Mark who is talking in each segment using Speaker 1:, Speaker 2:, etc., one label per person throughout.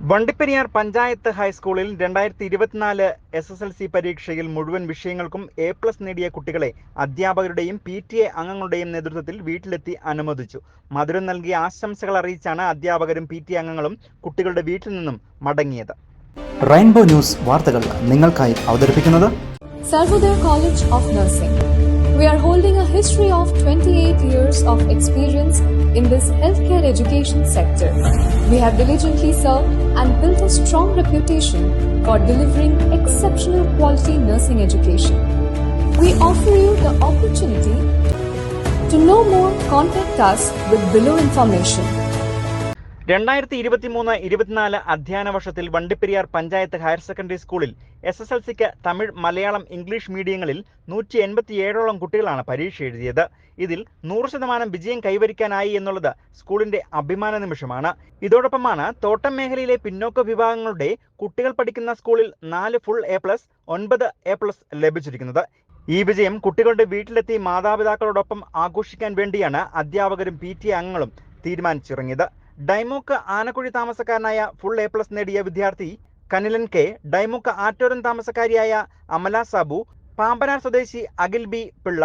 Speaker 1: വണ്ടിപ്പെരിയാർ പഞ്ചായത്ത് ഹൈസ്കൂളിൽ രണ്ടായിരത്തി ഇരുപത്തിനാല് എസ് എസ് എൽ സി പരീക്ഷയിൽ മുഴുവൻ വിഷയങ്ങൾക്കും എ പ്ലസ് നേടിയ കുട്ടികളെ അധ്യാപകരുടെയും പി ടി എ അംഗങ്ങളുടെയും നേതൃത്വത്തിൽ വീട്ടിലെത്തി അനുമോദിച്ചു മധുരം നൽകിയ ആശംസകൾ അറിയിച്ചാണ് അധ്യാപകരും പി ടി അംഗങ്ങളും കുട്ടികളുടെ വീട്ടിൽ നിന്നും മടങ്ങിയത്
Speaker 2: റെയിൻബോ ന്യൂസ് വാർത്തകൾ നിങ്ങൾക്കായി അവതരിപ്പിക്കുന്നത്
Speaker 3: Sarvodaya college of Nursing. We are holding a history of 28 years of experience in this healthcare education sector. We have diligently served and built a strong reputation for delivering exceptional quality nursing education. We offer you the opportunity to know more. Contact us with below information.
Speaker 1: രണ്ടായിരത്തി ഇരുപത്തിമൂന്ന് ഇരുപത്തിനാല് അധ്യയന വർഷത്തിൽ Vandiperiyar panchayat higher secondary സ്കൂളിൽ S S L സിക്ക് Tamil Malayalam English മീഡിയങ്ങളിൽ നൂറ്റി എൺപത്തിയേഴോളം കുട്ടികളാണ് പരീക്ഷ എഴുതിയത്. ഇതിൽ നൂറ് ശതമാനം വിജയം കൈവരിക്കാനായി എന്നുള്ളത് സ്കൂളിന്റെ അഭിമാന നിമിഷമാണ്. ഇതോടൊപ്പമാണ് തോട്ടം മേഖലയിലെ പിന്നോക്ക വിഭാഗങ്ങളുടെ കുട്ടികൾ പഠിക്കുന്ന സ്കൂളിൽ നാല് ഫുൾ എ പ്ലസ് ഒൻപത് എ പ്ലസ് ലഭിച്ചിരിക്കുന്നത്. ഈ വിജയം കുട്ടികളുടെ വീട്ടിലെത്തി മാതാപിതാക്കളോടൊപ്പം ആഘോഷിക്കാൻ വേണ്ടിയാണ് അധ്യാപകരും പി ടി അംഗങ്ങളും തീരുമാനിച്ചിറങ്ങിയത്. ഡൈമോക്ക് ആനക്കുഴി താമസക്കാരനായ ഫുൾ എ പ്ലസ് നേടിയ വിദ്യാർത്ഥി കനിലൻ കെ ഡൈമോക്ക് ആറ്റോരൻ താമസക്കാരിയായ അമല സാബു പാമ്പനാർ സ്വദേശി അഖിൽ ബി പിള്ള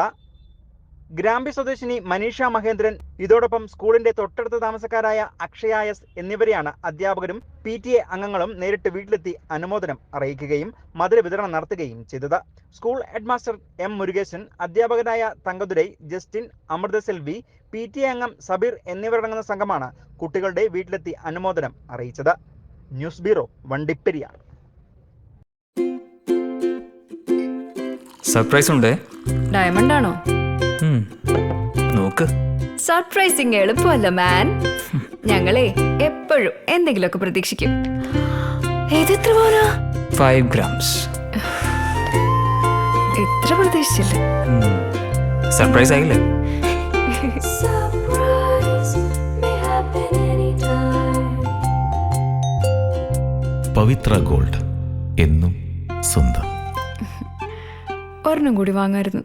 Speaker 1: ഗ്രാമ്പി സ്വദേശിനി മനീഷ മഹേന്ദ്രൻ ഇതോടൊപ്പം സ്കൂളിന്റെ തൊട്ടടുത്ത താമസക്കാരായ അക്ഷയ എസ് എന്നിവരെയാണ് അധ്യാപകരും പി ടി എ അംഗങ്ങളും നേരിട്ട് വീട്ടിലെത്തി അനുമോദനം അറിയിക്കുകയും മധുര വിതരണം നടത്തുകയും ചെയ്തത്. സ്കൂൾ ഹെഡ്മാസ്റ്റർ എം മുരുകേശൻ അധ്യാപകനായ Thangadurai Justin Amrutha Selvi P T A അംഗം സബീർ എന്നിവരടങ്ങുന്ന സംഘമാണ് കുട്ടികളുടെ വീട്ടിലെത്തി അനുമോദനം അറിയിച്ചത്. News bureau Vandiperiyar.
Speaker 4: സർപ്രൈസ് ഉണ്ട്?
Speaker 5: ഡയമണ്ട് ആണോ.
Speaker 4: നോക്ക്.
Speaker 5: സർപ്രൈസിങ് എളുപ്പമല്ല മാൻ. ഞങ്ങളെ എപ്പോഴും എന്തെങ്കിലുമൊക്കെ പ്രതീക്ഷിക്കും. ഇതെത്ര പോരാ?
Speaker 4: ഫൈവ് ഗ്രാംസ്
Speaker 5: എത്ര പ്രതീക്ഷിച്ചില്ല?
Speaker 4: സർപ്രൈസ് ആയില്ലേ?
Speaker 6: പവിത്ര ഗോൾഡ് എന്നും സ്വന്തം.
Speaker 5: ഒരെണ്ണം കൂടി വാങ്ങായിരുന്നു.